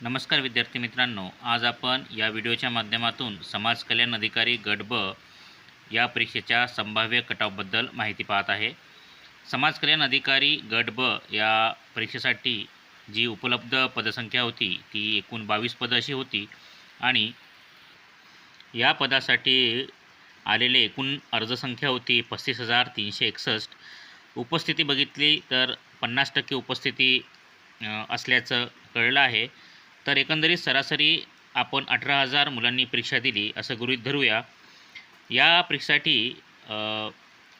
नमस्कार विद्यार्थी मित्रांनो आज आपण या व्हिडिओच्या माध्यमातून समाज कल्याण अधिकारी गट ब या परीक्षेच्या संभाव्य कटावबद्दल माहिती पाहत आहे. समाज कल्याण अधिकारी गट ब या परीक्षेसाठी जी उपलब्ध पदसंख्या होती ती एकूण बावीस पदं अशी होती आणि या पदासाठी आलेले एकूण अर्जसंख्या होती पस्तीस हजार तीनशे एकसष्ट. उपस्थिती बघितली तर पन्नास टक्के उपस्थिती असल्याचं कळलं आहे. तर एकंदरीत सरासरी आपण अठरा हजार मुलांनी परीक्षा दिली असं गृहीत धरूया. या परीक्षेसाठी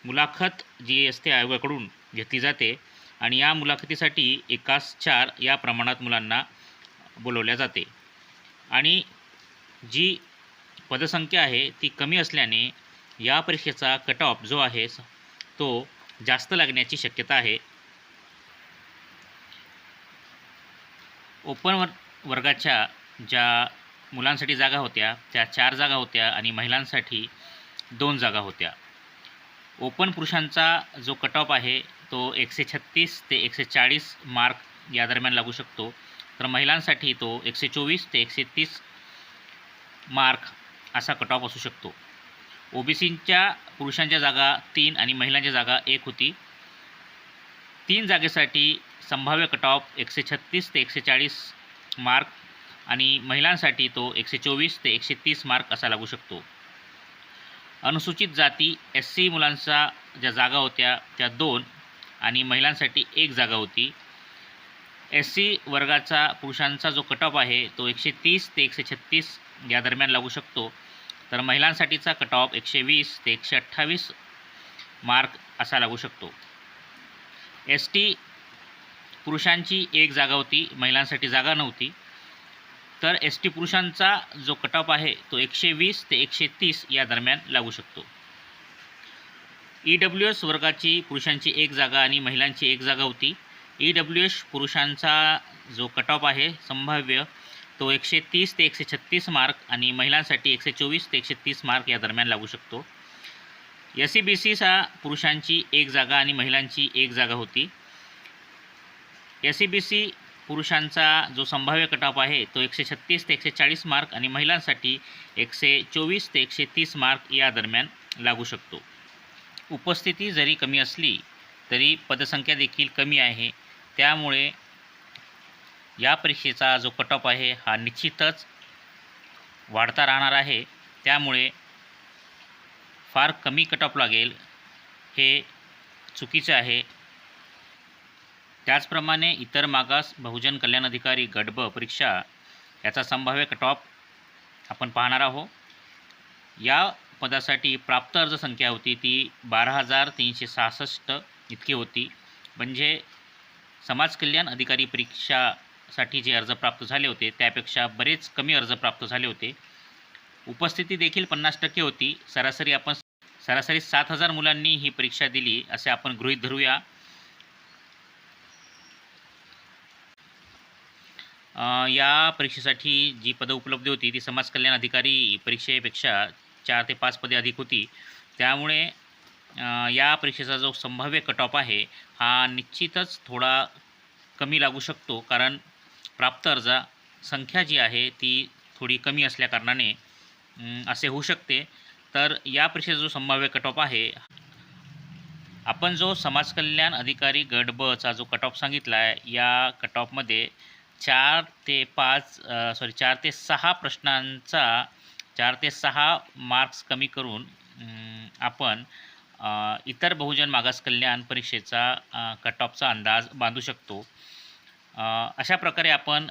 मुलाखत जी असते आयोगाकडून घेतली जाते आणि या मुलाखतीसाठी एकास चार या प्रमाणात मुलांना बोलवल्या जाते. आणि जी पदसंख्या आहे ती कमी असल्याने या परीक्षेचा कट ऑफ जो आहे तो जास्त लागण्याची शक्यता आहे. ओपन वर्गाच्या ज्या मुलांसाठी जागा होत्या त्या चार जागा होत्या आणि महिलांसाठी दोन जागा होत्या. ओपन पुरुषांचा जो कट ऑफ आहे तो एकशे छत्तीस ते एकशे चाळीस मार्क या दरम्यान लागू शकतो. तर महिलांसाठी तो एकशे चोवीस ते एकशे तीस मार्क असा कट ऑफ असू शकतो. ओबीसीच्या पुरुषांच्या जागा तीन आणि महिलांच्या जागा एक होती. तीन जागेसाठी संभाव्य कट ऑफ एकशे छत्तीस ते एकशे चाळीस मार्क आणि महिलांसाठी तो एकशे चोवीस ते एकशे तीस मार्क असा लागू शकतो. अनुसूचित जाती एस सी मुलांचा ज्या जागा होत्या त्या दोन आणि महिलांसाठी एक जागा होती. एस सी वर्गाचा पुरुषांचा जो कट ऑफ आहे तो एकशे तीस ते एकशे छत्तीस या दरम्यान लागू शकतो. तर महिलांसाठीचा कट ऑफ एकशे वीस ते एकशे अठ्ठावीस मार्क असा लागू शकतो. एस टी पुरुषांची एक जागा होती महिलांसाठी जागा नव्हती. तर एस टी पुरुषांचा जो कट ऑफ आहे तो एकशे वीस ते एकशे तीस या दरम्यान लागू शकतो. ई डब्ल्यू एस वर्गाची पुरुषांची एक जागा आणि महिलांची एक जागा होती. ई डब्ल्यू एस पुरुषांचा जो कट ऑफ आहे संभाव्य तो एकशे तीस ते एकशे छत्तीस मार्क आणि महिलांसाठी एकशे चोवीस ते एकशे तीस मार्क या दरम्यान लागू शकतो. एस सी बी सीचा पुरुषांची एक जागा आणि महिलांची एक जागा होती. एस सी बी सी पुरुषांचा जो संभाव्य कट आहे तो एकशे छत्तीस ते एकशे चाळीस मार्क आणि महिलांसाठी एकशे चोवीस ते एकशे तीस मार्क या दरम्यान लागू शकतो. उपस्थिती जरी कमी असली तरी पदसंख्या देखील कमी आहे. त्यामुळे या परीक्षेचा जो कट आहे हा निश्चितच वाढता राहणार आहे. त्यामुळे फार कमी कट लागेल हे चुकीचं आहे. त्याचप्रमाणे इतर मागास बहुजन कल्याण अधिकारी गटब परीक्षा याचा संभाव्य कटॉप आपण पाहणार आहोत. या पदासाठी प्राप्त अर्जसंख्या होती ती बारा हजार तीनशे सहासष्ट इतकी होती. म्हणजे समाज कल्याण अधिकारी परीक्षासाठी जे अर्ज प्राप्त झाले होते त्यापेक्षा बरेच कमी अर्ज प्राप्त झाले होते. उपस्थिती देखील पन्नास टक्के होती. सरासरी आपण सरासरी सात हजार मुलांनी ही परीक्षा दिली असे आपण गृहीत धरूया. या परीक्षेसाठी जी पदं उपलब्ध होती ती समाज कल्याण अधिकारी परीक्षेपेक्षा चार ते पाच पदे अधिक होती. त्यामुळे या परीक्षेचा जो संभाव्य कट ऑफ आहे हा निश्चितच थोडा कमी लागू शकतो. कारण प्राप्त अर्जा संख्या जी आहे ती थोडी कमी असल्याकारणाने असे होऊ शकते. तर या परीक्षेचा जो संभाव्य कट ऑफ आहे आपण जो समाजकल्याण अधिकारी गट बचा जो कट ऑफ सांगितला आहे या कट ऑफमध्ये चार ते पाच सॉरी चार ते सहा प्रश्नांचा चार ते सहा मार्क्स कमी करून आपण इतर बहुजन मागास कल्याण परीक्षेचा कट ऑफचा अंदाज बांधू शकतो. अशा प्रकारे आपण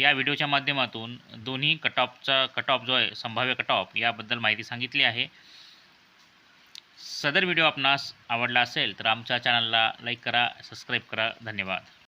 या व्हिडिओच्या माध्यमातून दोन्ही कट ऑफचा कट ऑफ जो आहे संभाव्य कट ऑफ याबद्दल माहिती सांगितली आहे. सदर व्हिडिओ आपणास आवडला असेल तर आमच्या चॅनलला लाईक करा सबस्क्राईब करा. धन्यवाद.